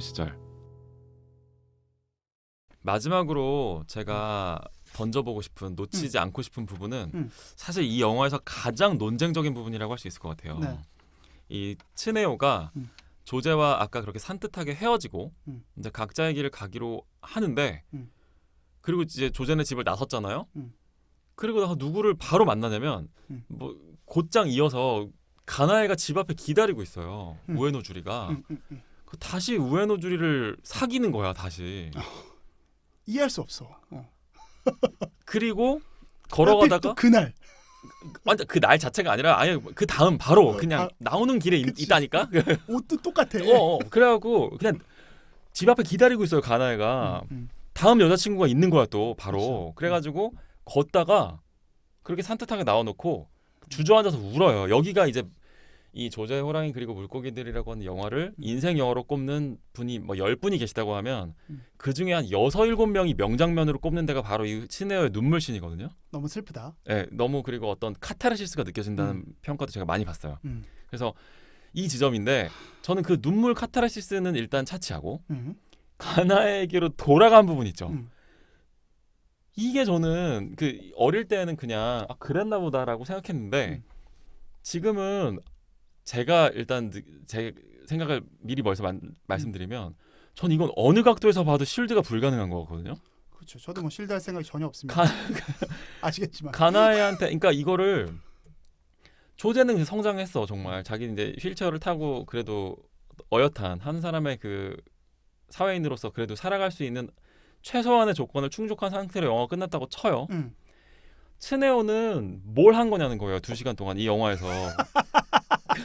시절 마지막으로 제가 던져보고 싶은 놓치지 않고 싶은 부분은 음. 사실 이 영화에서 가장 논쟁적인 부분이라고 할 수 있을 것 같아요. 네. 이 츠네오가 음. 조제와 아까 그렇게 산뜻하게 헤어지고 음. 이제 각자의 길을 가기로 하는데 음. 그리고 이제 조제는 집을 나섰잖아요. 음. 그리고 나서 누구를 바로 만나냐면 음. 뭐 곧장 이어서 가나에가 집 앞에 기다리고 있어요. 음. 우에노 주리가 음, 음, 음. 그 다시 우에노 주리를 사귀는 거야 다시. 이해할 수 없어. 어. 그리고 걸어가다가 또 그날 완전 그 날 자체가 아니라 아예 그 다음 바로 어, 그냥 아, 나오는 길에 있, 그치. 있다니까. 옷도 똑같아. 어, 어 그래갖고 그냥 집 앞에 기다리고 있어요 가나에가. 음, 음. 다음 여자친구가 있는 거야 또 바로. 그쵸. 그래가지고 걷다가 그렇게 산뜻하게 나와놓고 주저앉아서 울어요. 여기가 이제 이 조제 호랑이 그리고 물고기들이라고 하는 영화를 인생 영화로 꼽는 분이 뭐 열 분이 계시다고 하면 음. 그 중에 한 여섯 일곱 명이 명장면으로 꼽는 데가 바로 이 치네어의 눈물신이거든요. 너무 슬프다. 예, 너무 그리고 어떤 카타르시스가 느껴진다는 음. 평가도 제가 많이 봤어요. 음. 그래서 이 지점인데 저는 그 눈물 카타르시스는 일단 차치하고 음. 가나에게로 돌아간 부분 있죠. 음. 이게 저는 그 어릴 때는 그냥 아, 그랬나 보다라고 생각했는데 음. 지금은 제가 일단 느- 제 생각을 미리 벌써 만- 말씀드리면 전 이건 어느 각도에서 봐도 실드가 불가능한 거거든요. 그렇죠. 저도 뭐 실드할 생각이 전혀 없습니다. 가- 아시겠지만. 가나에한테 그러니까 이거를 조제는 성장했어 정말 자기 이제 휠체어를 타고 그래도 어엿한 한 사람의 그 사회인으로서 그래도 살아갈 수 있는 최소한의 조건을 충족한 상태로 영화가 끝났다고 쳐요. 음. 츠네오는 뭘 한 거냐는 거예요. 두 시간 동안 이 영화에서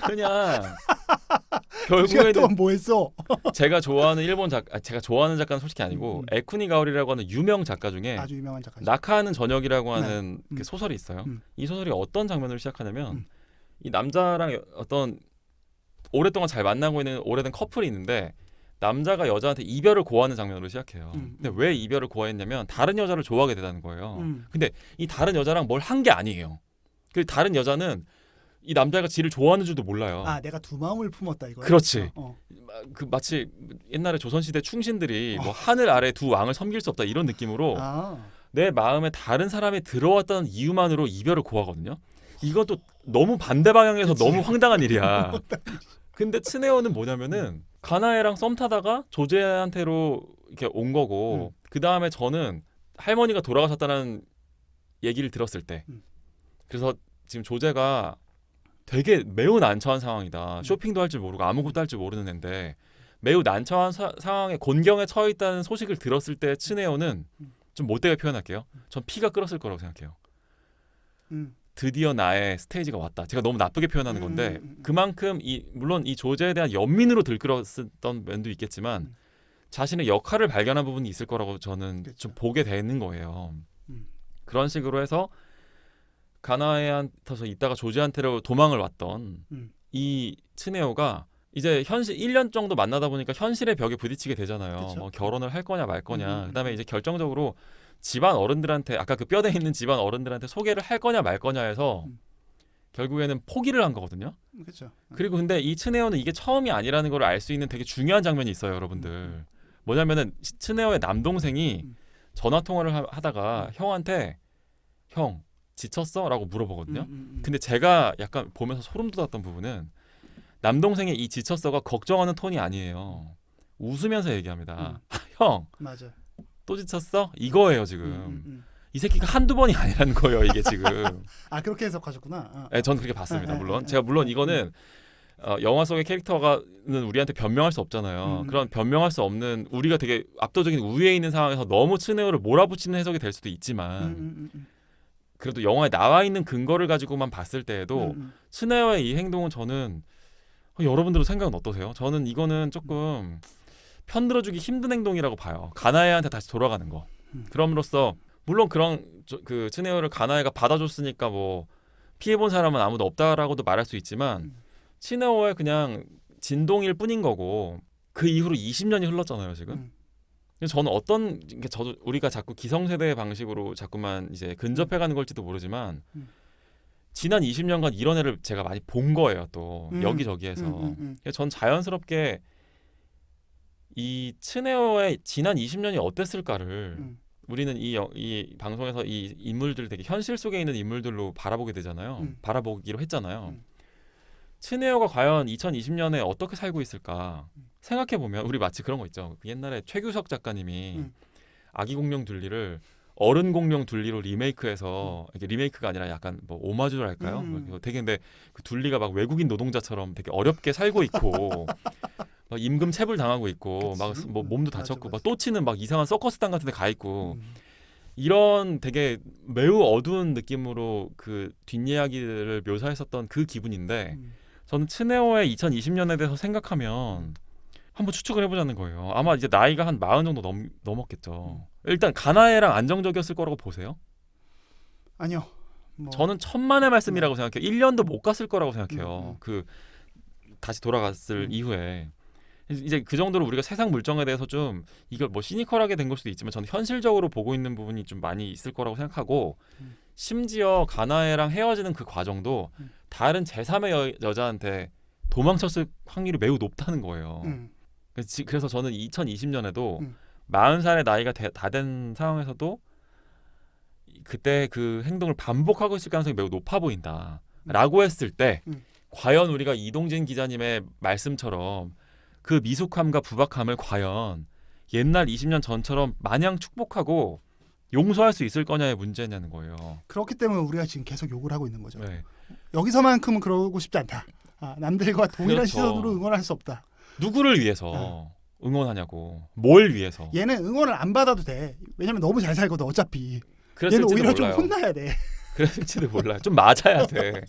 그냥 결국에는 뭐 했어? 제가 좋아하는 일본 작 아, 제가 좋아하는 작가는 솔직히 아니고 음. 에쿠니 가오리라고 하는 유명 작가 중에 아주 유명한 작가죠. 낙하하는 저녁이라고 하는 음. 그 소설이 있어요. 음. 이 소설이 어떤 장면으로 시작하냐면 음. 이 남자랑 여- 어떤 오랫동안 잘 만나고 있는 오래된 커플이 있는데 남자가 여자한테 이별을 고하는 장면으로 시작해요. 음. 근데 왜 이별을 고했냐면 다른 여자를 좋아하게 되다는 거예요. 음. 이 다른 여자랑 뭘 한 게 아니에요. 그 다른 여자는 이 남자가 지를 좋아하는 줄도 몰라요. 아, 내가 두 마음을 품었다 이거. 그렇지. 어. 마- 그 마치 옛날에 조선시대 충신들이 어. 뭐 하늘 아래 두 왕을 섬길 수 없다 이런 느낌으로 아. 내 마음에 다른 사람이 들어왔다는 이유만으로 이별을 고하거든요. 이것도 너무 반대 방향에서 그치. 너무 황당한 일이야. 근데 츠네오는 뭐냐면은 가나에랑 썸 타다가 조제한테로 이렇게 온 거고 음. 그 다음에 저는 할머니가 돌아가셨다는 얘기를 들었을 때 음. 그래서 지금 조제가 되게 매우 난처한 상황이다. 음. 쇼핑도 할 줄 모르고 아무것도 할 줄 모르는 애인데 매우 난처한 사- 상황에 곤경에 처해 있다는 소식을 들었을 때 츠네오는 음. 좀 못되게 표현할게요. 전 피가 끓었을 거라고 생각해요. 음. 드디어 나의 스테이지가 왔다. 제가 너무 나쁘게 표현하는 음, 건데. 그만큼 이 물론 이 조제에 대한 연민으로 들끓었던 면도 있겠지만 음. 자신의 역할을 발견한 부분이 있을 거라고 저는. 좀 보게 되는 거예요. 음. 그런 식으로 해서 가나에한테서 있다가 조제한테로 도망을 왔던 음. 이 츠네오가 이제 현실 1년 정도 만나다 보니까 현실의 벽에 부딪히게 되잖아요. 그쵸. 뭐 결혼을 할 거냐 말 거냐. 음, 음, 음. 그다음에 이제 결정적으로 집안 어른들한테 아까 그 뼈대 있는 집안 어른들한테 소개를 할 거냐 말 거냐 해서 음. 결국에는 포기를 한 거거든요. 그렇죠. 그리고 근데 이 츠네오는 이게 처음이 아니라는 걸 알 수 있는 되게 중요한 장면이 있어요, 여러분들. 뭐냐면은 치- 츠네오의 남동생이 음. 전화 통화를 하- 하다가 형한테 형 지쳤어?라고 물어보거든요. 음, 음, 음. 근데 제가 약간 보면서 소름 돋았던 부분은 남동생의 이 지쳤어가 걱정하는 톤이 아니에요. 웃으면서 얘기합니다. 음. 형, 맞아. 또 지쳤어? 이거예요, 지금. 음, 음, 음. 이 새끼가 한두 번이 아니라는 거예요, 이게 지금. 아 그렇게 해석하셨구나. 아, 네, 전 그렇게 봤습니다. 아, 아, 물론 아, 제가 물론 아, 이거는 어, 영화 속의 캐릭터가는 우리한테 변명할 수 없잖아요. 음. 그런 변명할 수 없는 우리가 되게 압도적인 우위에 있는 상황에서 너무 츠네오를 몰아붙이는 해석이 될 수도 있지만 음, 음, 음, 그래도 영화에 나와 있는 근거를 가지고만 봤을 음. 때에도 음, 음. 츠네오의 이 행동은 저는 어, 여러분들은 생각은 어떠세요? 저는 이거는 조금 편들어주기 힘든 행동이라고 봐요. 가나에한테 다시 돌아가는 거. 음. 그럼으로써 물론 그런 저- 그 츠네오를 가나에가 받아줬으니까 뭐 피해본 사람은 아무도 없다라고도 말할 수 있지만 음. 츠네오의 그냥 진동일 뿐인 거고 그 이후로 20년이 흘렀잖아요 지금. 음. 저는 어떤 게 저도 우리가 자꾸 기성세대의 방식으로 자꾸만 이제 근접해가는 걸지도 모르지만 음. 지난 20년간 이런 애를 제가 많이 본 거예요 또 음. 여기저기에서 음, 음, 음. 전 자연스럽게 이 츠네오의 지난 20년이 어땠을까를 음. 우리는 이, 영- 이 방송에서 이 인물들 되게 현실 속에 있는 인물들로 바라보게 되잖아요. 음. 바라보기로 했잖아요. 음. 츠네오가 과연 2020년에 어떻게 살고 있을까 음. 생각해 보면 우리 마치 그런 거 있죠. 그 옛날에 최규석 작가님이 음. 아기 공룡 둘리를 어른 공룡 둘리로 음. 리메이크해서 이게 리메이크가 아니라 약간 뭐 오마주랄까요? 음. 뭐 되게 근데 그 둘리가 막 외국인 노동자처럼 되게 어렵게 살고 있고 막 임금 체불 당하고 있고. 막 뭐 몸도 다쳤고. 막 또 치는 막 이상한 서커스단 같은 데 가 있고 음. 이런 되게 매우 어두운 느낌으로 그 뒷이야기를 묘사했었던 그 기분인데 음. 저는 츠네오의 2020년에 대해서 생각하면 한번 추측을 해보자는 거예요. 아마 이제 나이가 한 마흔 정도 넘, 넘었겠죠. 일단 가나에랑 안정적이었을 거라고 보세요. 아니요. 뭐, 저는 천만의 말씀이라고 생각해요. 1년도 못 갔을 거라고 생각해요. 음, 음. 그 다시 돌아갔을 음. 이후에 이제 그 정도로 우리가 세상 물정에 대해서 좀 이걸 뭐 시니컬하게 된 걸 수도 있지만 저는 현실적으로 보고 있는 부분이 좀 많이 있을 거라고 생각하고 음. 심지어 가나에랑 헤어지는 그 과정도 음. 다른 제3의 여, 여자한테 도망쳤을 확률이 매우 높다는 거예요. 음. 그래서 저는 2020년에도 음. 40살의 나이가 다 된 상황에서도 그때 그 행동을 반복하고 있을 가능성이 매우 높아 보인다라고 했을 때 음. 과연 우리가 이동진 기자님의 말씀처럼 그 미숙함과 부박함을 과연 옛날 20년 전처럼 마냥 축복하고 용서할 수 있을 거냐의 문제냐는 거예요. 그렇기 때문에 우리가 지금 계속 욕을 하고 있는 거죠. 네. 여기서만큼은 그러고 싶지 않다. 아, 남들과 동일한 그렇죠. 시선으로 응원할 수 없다. 누구를 위해서 응원하냐고 뭘 위해서 얘는 응원을 안 받아도 돼. 왜냐면 너무 잘 살거든 어차피. 얘는 오히려 몰라요. 좀 혼나야 돼. 그랬을지도 몰라요. 좀 맞아야 돼.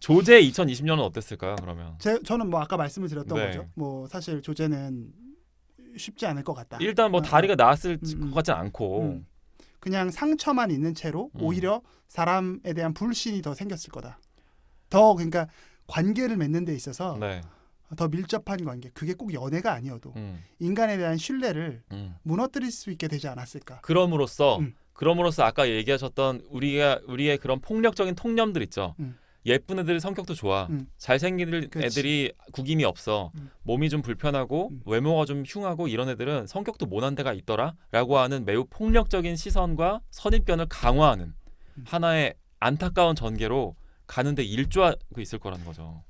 조제 2020년은 어땠을까요? 그러면 제, 저는 뭐 아까 말씀을 드렸던 네. 거죠. 뭐 사실 조제는 쉽지 않을 것 같다. 일단 뭐 어, 다리가 나았을 음, 음. 것 같진 않고 음. 그냥 상처만 있는 채로 음. 오히려 사람에 대한 불신이 더 생겼을 거다. 더 그러니까 관계를 맺는 데 있어서 네. 더 밀접한 관계. 그게 꼭 연애가 아니어도 음, 인간에 대한 신뢰를 음. 무너뜨릴 수 있게 되지 않았을까. 그럼으로써 음. 그럼으로써 아까 얘기하셨던 우리가 우리의 그런 폭력적인 통념들 있죠. 음. 예쁜 애들이 성격도 좋아. 음. 잘생긴 그치. 애들이 구김이 없어. 음. 몸이 좀 불편하고 음. 외모가 좀 흉하고 이런 애들은 성격도 모난 데가 있더라라고 하는 매우 폭력적인 시선과 선입견을 강화하는 음. 하나의 안타까운 전개로 가는데 일조하고 있을 거라는 거죠.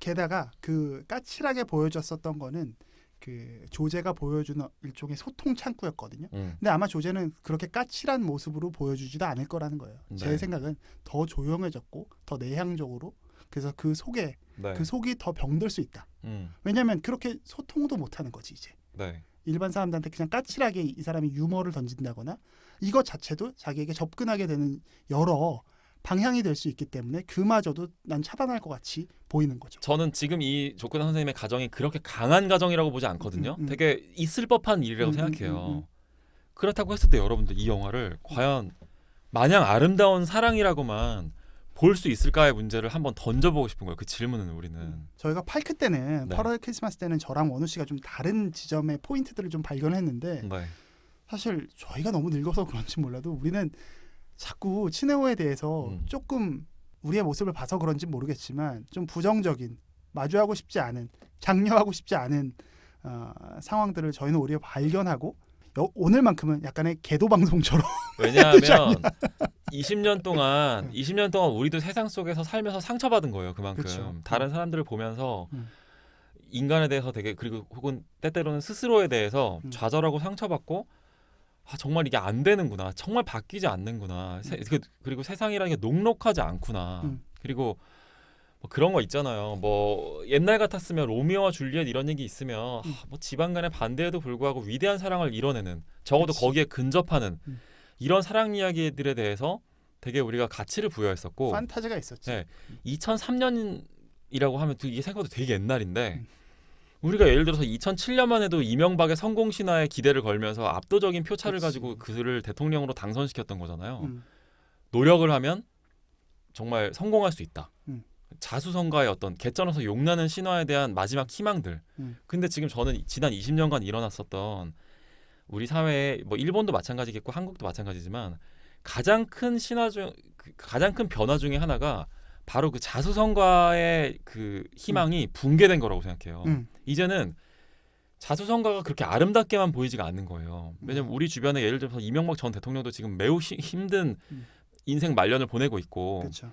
게다가 그 까칠하게 보여줬었던 거는 그 조제가 보여주는 일종의 소통 창구였거든요. 음. 근데 아마 조제는 그렇게 까칠한 모습으로 보여주지도 않을 거라는 거예요. 제 네. 생각은 더 조용해졌고 더 내향적으로 그래서 그 속에 네. 그 속이 더 병들 수 있다. 음. 왜냐하면 그렇게 소통도 못하는 거지 이제 네. 일반 사람들한테 그냥 까칠하게 이 사람이 유머를 던진다거나 이것 자체도 자기에게 접근하게 되는 여러 방향이 될 수 있기 때문에 그마저도 난 차단할 것 같이 보이는 거죠. 저는 지금 이 조건 선생님의 가정이 그렇게 강한 가정이라고 보지 않거든요. 음, 음. 되게 있을 법한 일이라고 음, 생각해요. 음, 음, 음. 그렇다고 했을 때 여러분들 이 영화를 과연 마냥 아름다운 사랑이라고만 볼 수 있을까의 문제를 한번 던져보고 싶은 거예요. 그 질문은 우리는. 저희가 팔크 때는 네. 8월 크리스마스 때는 저랑 원우 씨가 좀 다른 지점의 포인트들을 좀 발견했는데 네. 사실 저희가 너무 늙어서 그런지 몰라도 우리는 자꾸 치네오에 대해서 음. 조금 우리의 모습을 봐서 그런지 모르겠지만 좀 부정적인 마주하고 싶지 않은 장려하고 싶지 않은 어, 상황들을 저희는 오히려 발견하고 여- 오늘만큼은 약간의 개도 방송처럼 왜냐하면 뜻이 아니야. 20년 동안 음. 20년 동안 우리도 세상 속에서 살면서 상처받은 거예요. 그만큼 그쵸. 다른 사람들을 보면서 음. 인간에 대해서 되게 그리고 혹은 때때로는 스스로에 대해서 음. 좌절하고 상처받고 아 정말 이게 안 되는구나. 정말 바뀌지 않는구나. 세- 그- 그리고 세상이라는 게 녹록하지 않구나. 음. 그리고 뭐 그런 거 있잖아요. 뭐 옛날 같았으면 로미오와 줄리엣 이런 얘기 있으면 음. 아, 뭐 집안간의 반대에도 불구하고 위대한 사랑을 이뤄내는 적어도 그치. 거기에 근접하는 음. 이런 사랑 이야기들에 대해서 되게 우리가 가치를 부여했었고 판타지가 있었지. 네. 2003년이라고 하면 또 이게 생각보다 되게 옛날인데 음. 우리가 예를 들어서 2007년만 해도 이명박의 성공 신화에 기대를 걸면서 압도적인 표차를 그치. 가지고 그를 대통령으로 당선시켰던 거잖아요. 음. 노력을 하면 정말 성공할 수 있다. 음. 자수성가의 어떤 개쩌어서 용나는 신화에 대한 마지막 희망들. 음. 근데 지금 저는 지난 20년간 일어났었던 우리 사회에 뭐 일본도 마찬가지겠고 한국도 마찬가지지만 가장 큰 신화 중그 가장 큰 변화 중에 하나가 바로 그 자수성가의 그 희망이 붕괴된 거라고 생각해요. 음. 이제는 자수성가가 그렇게 아름답게만 보이지가 않는 거예요. 왜냐면 우리 주변에 예를 들어서 이명박 전 대통령도 지금 매우 시- 힘든 음. 인생 말년을 보내고 있고 그렇죠.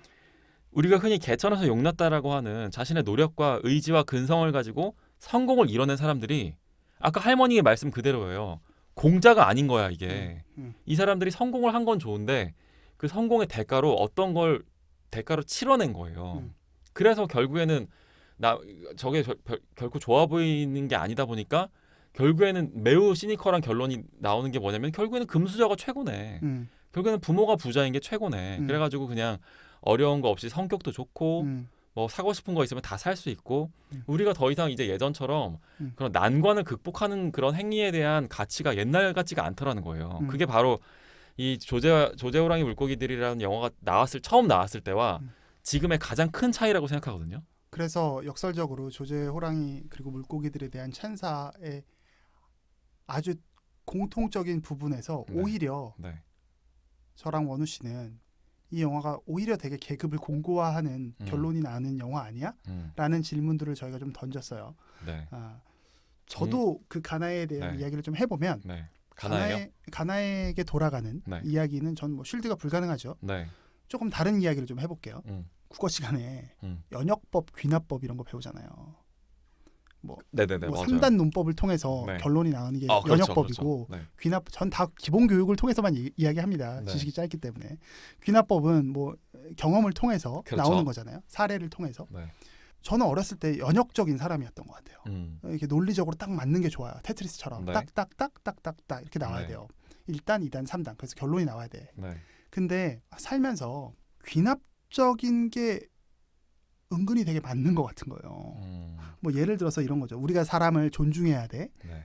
우리가 흔히 개천에서 용났다라고 하는 자신의 노력과 의지와 근성을 가지고 성공을 이뤄낸 사람들이 아까 할머니의 말씀 그대로예요. 공자가 아닌 거야 이게. 음. 이 사람들이 성공을 한 건 좋은데 그 성공의 대가로 어떤 걸 대가로 치러낸 거예요. 음. 그래서 결국에는 나 저게 저- 별- 결코 좋아 보이는 게 아니다 보니까 결국에는 매우 시니컬한 결론이 나오는 게 뭐냐면 결국에는 금수저가 최고네. 음. 결국에는 부모가 부자인 게 최고네. 음. 그래가지고 그냥 어려운 거 없이 성격도 좋고 음. 뭐 사고 싶은 거 있으면 다 살 수 있고 음. 우리가 더 이상 이제 예전처럼 음. 그런 난관을 극복하는 그런 행위에 대한 가치가 옛날 같지가 않더라는 거예요. 음. 그게 바로 이 조제 조제 호랑이 물고기들이라는 영화가 나왔을 처음 나왔을 때와 음. 지금의 가장 큰 차이라고 생각하거든요. 그래서 역설적으로 조제 호랑이 그리고 물고기들에 대한 찬사의 아주 공통적인 부분에서 네. 오히려 네. 저랑 원우 씨는 이 영화가 오히려 되게 계급을 공고화하는 음. 결론이 나는 영화 아니야? 음. 라는 질문들을 저희가 좀 던졌어요. 네. 아, 저도 그 가나에 대한 네. 이야기를 좀 해보면 네. 가나에, 가나에게 돌아가는 네. 이야기는 전 뭐 쉴드가 불가능하죠. 네. 조금 다른 이야기를 좀 해볼게요. 음. 국어 시간에 음. 연역법, 귀납법 이런 거 배우잖아요. 네, 네, 네. 뭐 맞아요. 3단 논법을 통해서 네. 결론이 나오는 게 아, 그렇죠, 연역법이고 그렇죠. 네. 귀납 전 다 기본 교육을 통해서만 이, 이야기합니다. 네. 지식이 짧기 때문에 귀납법은 뭐 경험을 통해서 그렇죠. 나오는 거잖아요. 사례를 통해서. 네. 저는 어렸을 때 연역적인 사람이었던 것 같아요. 음. 이렇게 논리적으로 딱 맞는 게 좋아요. 테트리스처럼 네. 딱딱딱딱딱딱 이렇게 나와야 네. 돼요. 1단, 2단, 3단. 그래서 결론이 나와야 돼. 네. 근데 살면서 귀납적인 게 은근히 되게 맞는 것 같은 거예요. 음. 뭐 예를 들어서 이런 거죠. 우리가 사람을 존중해야 돼. 네.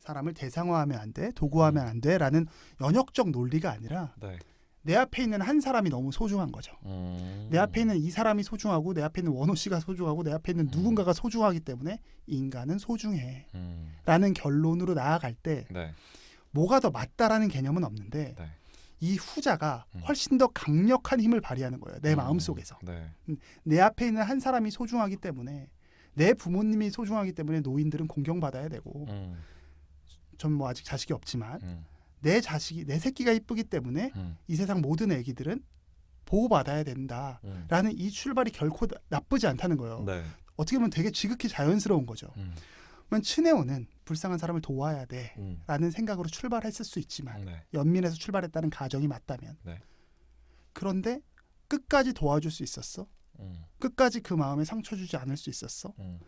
사람을 대상화하면 안 돼. 도구화하면 안 돼라는 연역적 논리가 아니라 네. 내 앞에 있는 한 사람이 너무 소중한 거죠. 음. 내 앞에 있는 이 사람이 소중하고 내 앞에 있는 원호 씨가 소중하고 내 앞에 있는 누군가가 소중하기 때문에 인간은 소중해. 음. 라는 결론으로 나아갈 때 네. 뭐가 더 맞다라는 개념은 없는데 네. 이 후자가 음. 훨씬 더 강력한 힘을 발휘하는 거예요. 내 음. 마음 속에서. 네. 내 앞에 있는 한 사람이 소중하기 때문에 내 부모님이 소중하기 때문에 노인들은 공경받아야 되고 음. 전뭐 아직 자식이 없지만 음. 내 자식이 내 새끼가 이쁘기 때문에 음. 이 세상 모든 애기들은 보호받아야 된다라는 음. 이 출발이 결코 나- 나쁘지 않다는 거예요. 네. 어떻게 보면 되게 지극히 자연스러운 거죠. 음. 그러면 친애호는 불쌍한 사람을 도와야 돼라는 음. 생각으로 출발했을 수 있지만 네. 연민에서 출발했다는 가정이 맞다면 네. 그런데 끝까지 도와줄 수 있었어? 음. 끝까지 그 마음에 상처 주지 않을 수 있었어? 음.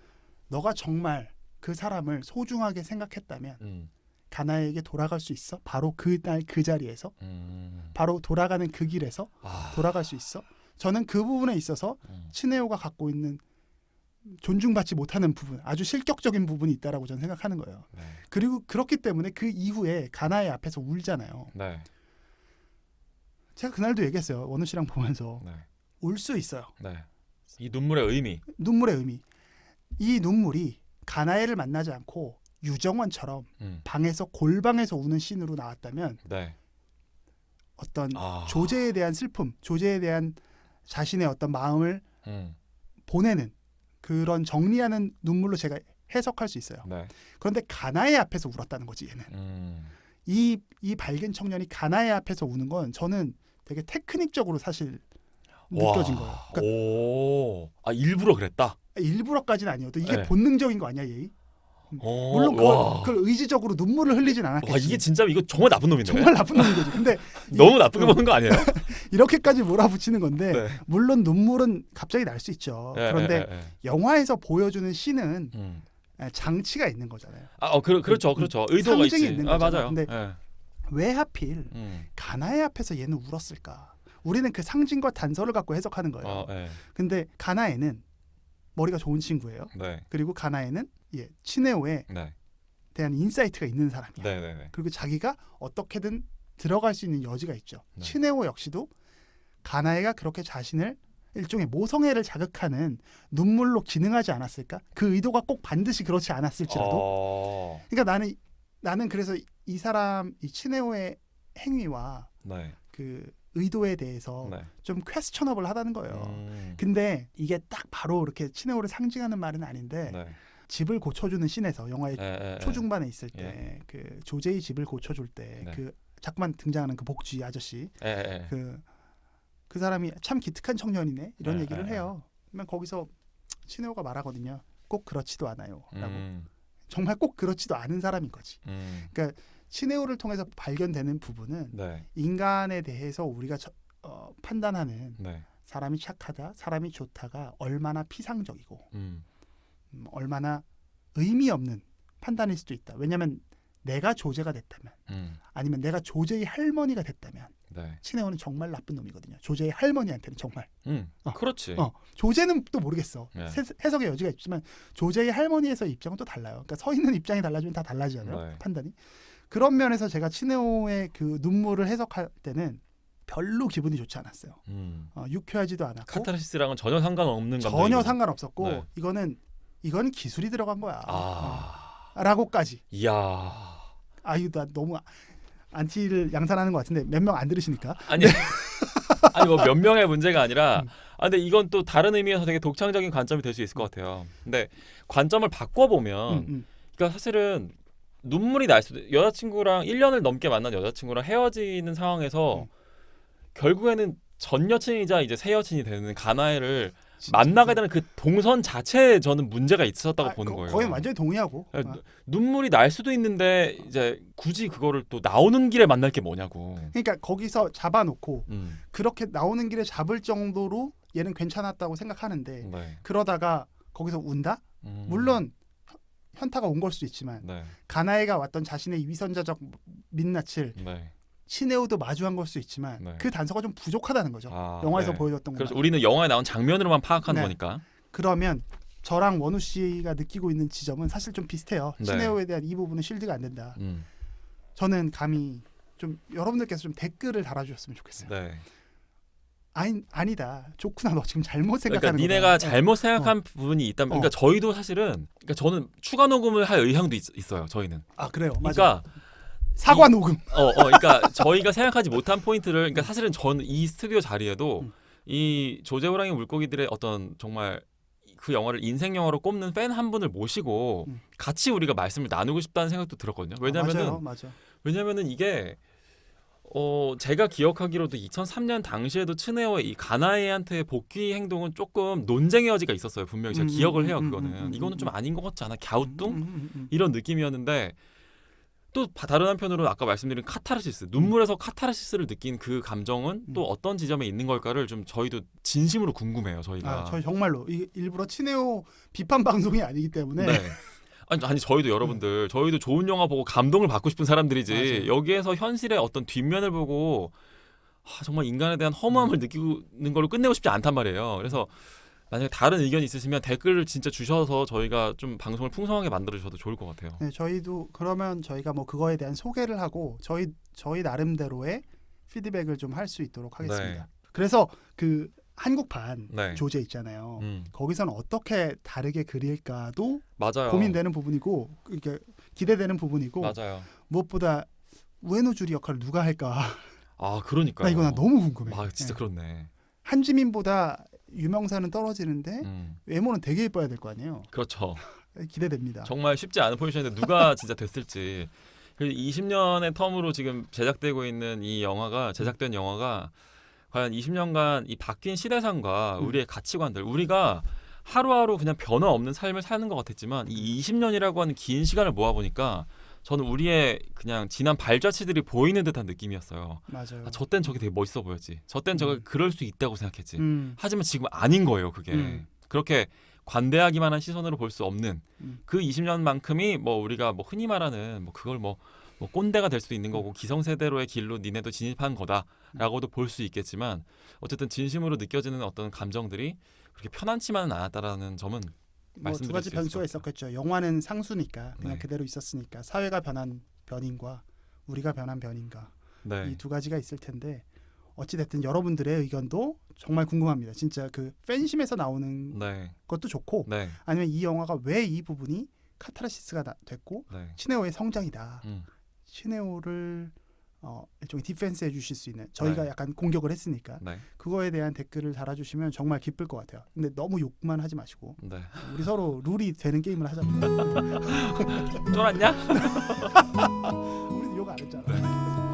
너가 정말 그 사람을 소중하게 생각했다면 음. 가나에게 돌아갈 수 있어? 바로 그날 그 자리에서 음. 바로 돌아가는 그 길에서 아. 돌아갈 수 있어? 저는 그 부분에 있어서 음. 친해호가 갖고 있는 존중받지 못하는 부분, 아주 실격적인 부분이 있다라고 저는 생각하는 거예요. 네. 그리고 그렇기 때문에 그 이후에 가나의 앞에서 울잖아요. 네. 제가 그날도 얘기했어요. 원우 씨랑 보면서 네. 울수 있어요. 네. 이 눈물의 의미. 눈물의 의미. 이 눈물이 가나에를 만나지 않고 유정원처럼 음. 방에서 골방에서 우는 씬으로 나왔다면 네. 어떤 아. 조제에 대한 슬픔, 조제에 대한 자신의 어떤 마음을 음. 보내는 그런 정리하는 눈물로 제가 해석할 수 있어요. 네. 그런데 가나의 앞에서 울었다는 거지 얘는. 음. 이, 이 밝은 청년이 가나의 앞에서 우는 건 저는 되게 테크닉적으로 사실 느껴진 와. 거예요. 그러니까 오. 아 일부러 그랬다. 일부러까지는 아니어도 이게 네. 본능적인 거 아니야 얘? 어. 물론 그걸, 와. 그걸 의지적으로 눈물을 흘리진 않았겠지. 와 이게 진짜 이거 정말 나쁜 놈이네. 정말 나쁜 놈인 거지. 근데 이- 너무 나쁘게 어, 보는 거 아니에요? 이렇게까지 몰아붙이는 건데 네. 물론 눈물은 갑자기 날 수 있죠. 예, 그런데 예, 예, 예. 영화에서 보여주는 씬은 음. 장치가 있는 거잖아요. 아, 어, 그, 그렇죠, 그렇죠. 의도가 상징이 있지. 있는 아, 거잖아. 맞아요. 근데 예. 왜 하필 음. 가나의 앞에서 얘는 울었을까? 우리는 그 상징과 단서를 갖고 해석하는 거예요. 어, 예. 근데 가나에는 머리가 좋은 친구예요. 네, 그리고 가나에는 예, 친에오에 네, 대한 인사이트가 있는 사람이야. 네, 네, 네. 그리고 자기가 어떻게든 들어갈 수 있는 여지가 있죠. 네. 친에오 역시도 가나에가 그렇게 자신을 일종의 모성애를 자극하는 눈물로 기능하지 않았을까? 그 의도가 꼭 반드시 그렇지 않았을지라도. 어, 그러니까 나는 나는 그래서 이 사람 이 친에오의 행위와 네, 그 의도에 대해서 네. 좀 퀘스천업을 하다는 거예요. 음, 근데 이게 딱 바로 이렇게 친에오를 상징하는 말은 아닌데 네, 집을 고쳐주는 씬에서 영화의 예, 예, 예. 초중반에 있을 때 그 조제의 집을 고쳐줄 때 네. 그 자꾸만 등장하는 그 복쥐 아저씨 예, 예. 그, 그 사람이 참 기특한 청년이네 이런 네, 얘기를 네, 해요. 그러면 거기서 신혜호가 말하거든요. 꼭 그렇지도 않아요라고 음, 정말 꼭 그렇지도 않은 사람인 거지. 음. 신혜호를 통해서 발견되는 부분은 네, 인간에 대해서 우리가 저- 어, 판단하는 네. 사람이 착하다, 사람이 좋다가 얼마나 피상적이고 음, 음, 얼마나 의미 없는 판단일 수도 있다. 왜냐하면 내가 조제가 됐다면 음. 아니면 내가 조제의 할머니가 됐다면 네. 신혜호는 정말 나쁜 놈이거든요. 조제의 할머니한테는 정말. 음. 어. 그렇지. 어, 조제는 또 모르겠어. 네. 세- 해석의 여지가 있지만 조제의 할머니에서 입장은 또 달라요. 그러니까 서 있는 입장이 달라지면 다 달라지잖아요. 네. 판단이. 그런 면에서 제가 친혜호의 그 눈물을 해석할 때는 별로 기분이 좋지 않았어요. 음. 어, 유쾌하지도 않았고 카타르시스랑은 전혀 상관없는. 전혀 상관없었고 네. 이거는 이건 기술이 들어간 거야. 아, 어, 라고까지. 이야. 아유 나 너무 안티를 양산하는 것 같은데 몇 명 안 들으시니까. 아니, 아니 뭐 몇 명의 문제가 아니라, 음. 아 근데 이건 또 다른 의미에서 되게 독창적인 관점이 될 수 있을 것 같아요. 근데 관점을 바꿔 보면, 음, 음. 그러니까 사실은 눈물이 날 수도 여자친구랑 1년을 넘게 만난 여자친구랑 헤어지는 상황에서 음. 결국에는 전 여친이자 이제 새 여친이 되는 가나에를 만나게 되는 그 동선 자체에 저는 문제가 있었다고 아, 보는 거- 거예요. 거의 완전히 동의하고. 아, 어. 누- 눈물이 날 수도 있는데 이제 굳이 그거를 또 나오는 길에 만날 게 뭐냐고. 그러니까 거기서 잡아놓고 음, 그렇게 나오는 길에 잡을 정도로 얘는 괜찮았다고 생각하는데 네. 그러다가 거기서 운다? 음, 물론 현- 현타가 온 걸 수도 있지만 네, 가나에가 왔던 자신의 위선자적 민낯을 네. 신혜우도 마주한 걸 수도 있지만 네. 그 단서가 좀 부족하다는 거죠. 아, 영화에서 네. 보여줬던 거. 그렇죠. 우리는 영화에 나온 장면으로만 파악하는 네. 거니까. 그러면 저랑 원우 씨가 느끼고 있는 지점은 사실 좀 비슷해요. 네. 신혜우에 대한 이 부분은 실드가 안 된다. 음, 저는 감히 좀 여러분들께서 좀 댓글을 달아주셨으면 좋겠어요. 네. 아니 아니다. 좋구나. 너 지금 잘못 그러니까 생각하는 거다. 니네가 어. 잘못 생각한 부분이 있다면, 그러니까 어. 저희도 사실은, 그러니까 저는 추가 녹음을 할 의향도 있, 어요 저희는. 아 그래요. 맞아. 그러니까 사과 녹음. 어, 어, 그러니까 저희가 생각하지 못한 포인트를, 그러니까 사실은 저는 이 스튜디오 자리에도 음. 이 조제 호랑이 물고기들의 어떤 정말 그 영화를 인생 영화로 꼽는 팬 한 분을 모시고 음. 같이 우리가 말씀을 나누고 싶다는 생각도 들었거든요. 왜냐면은 아, 맞아요. 맞아. 왜냐면은 이게 어 제가 기억하기로도 2003년 당시에도 츠네오의 이 가나에한테 복귀 행동은 조금 논쟁의 여지가 있었어요. 분명히 제가 음, 기억을 해요. 음, 음, 그거는 음, 음, 이거는 좀 음. 아닌 것 같지 않아? 갸우뚱 음, 음, 음. 이런 느낌이었는데 또 바- 다른 한편으로는 아까 말씀드린 카타르시스 눈물에서 카타르시스를 느낀 그 감정은 음. 또 어떤 지점에 있는 걸까를 좀 저희도 진심으로 궁금해요. 저희가 아, 저 정말로 이게 일부러 친해오 비판 방송이 아니기 때문에 네. 아니, 아니 저희도 여러분들 저희도 좋은 영화 보고 감동을 받고 싶은 사람들이지 맞아요. 여기에서 현실의 어떤 뒷면을 보고 아, 정말 인간에 대한 허무함을 느끼는 걸로 끝내고 싶지 않단 말이에요. 그래서 만약에 다른 의견이 있으시면 댓글을 진짜 주셔서 저희가 좀 방송을 풍성하게 만들어 주셔도 좋을 것 같아요. 네, 저희도 그러면 저희가 뭐 그거에 대한 소개를 하고 저희 저희 나름대로의 피드백을 좀 할 수 있도록 하겠습니다. 네. 그래서 그 한국판 네. 조제 있잖아요. 음, 거기서는 어떻게 다르게 그릴까도 맞아요. 고민되는 부분이고 이게 기대되는 부분이고 맞아요. 무엇보다 우에노 주리 역할을 누가 할까? 아 그러니까. 나 이거 나 너무 궁금해. 아 진짜 네. 그렇네. 한지민보다 유명사는 떨어지는데 음, 외모는 되게 예뻐야 될 거 아니에요. 그렇죠. 기대됩니다. 정말 쉽지 않은 포지션인데 누가 진짜 됐을지. 그 20년의 텀으로 지금 제작되고 있는 이 영화가 제작된 영화가 과연 20년간 이 바뀐 시대상과 음. 우리의 가치관들 우리가 하루하루 그냥 변화 없는 삶을 사는 것 같았지만 이 20년이라고 하는 긴 시간을 모아 보니까 저는 우리의 그냥 지난 발자취들이 보이는 듯한 느낌이었어요. 맞아요. 아, 저땐 저게 되게 멋있어 보였지. 저땐 저게 음. 그럴 수 있다고 생각했지. 음, 하지만 지금 아닌 거예요, 그게. 음. 그렇게 관대하기만 한 시선으로 볼 수 없는 음. 그 20년만큼이 뭐 우리가 뭐 흔히 말하는 뭐 그걸 뭐, 뭐 꼰대가 될 수도 있는 거고 기성세대로의 길로 니네도 진입한 거다라고도 볼 수 있겠지만 어쨌든 진심으로 느껴지는 어떤 감정들이 그렇게 편안치만은 않았다라는 점은 뭐두 말씀드릴 가지 변수가 것 있었겠죠. 영화는 상수니까 그냥 네. 그대로 있었으니까 사회가 변한 변인과 우리가 변한 변인가 네. 이두 가지가 있을 텐데 어찌 됐든 여러분들의 의견도 정말 궁금합니다. 진짜 그 팬심에서 나오는 네. 것도 좋고 네. 아니면 이 영화가 왜 이 부분이 카타르시스가 나- 됐고 네. 시네오의 성장이다. 음. 시네오를 어, 일종의 디펜스 해주실 수 있는 저희가 네. 약간 공격을 했으니까 네. 그거에 대한 댓글을 달아주시면 정말 기쁠 것 같아요. 근데 너무 욕만 하지 마시고 네. 우리 서로 룰이 되는 게임을 하자고. 쫄았냐? 우리도 욕안 했잖아.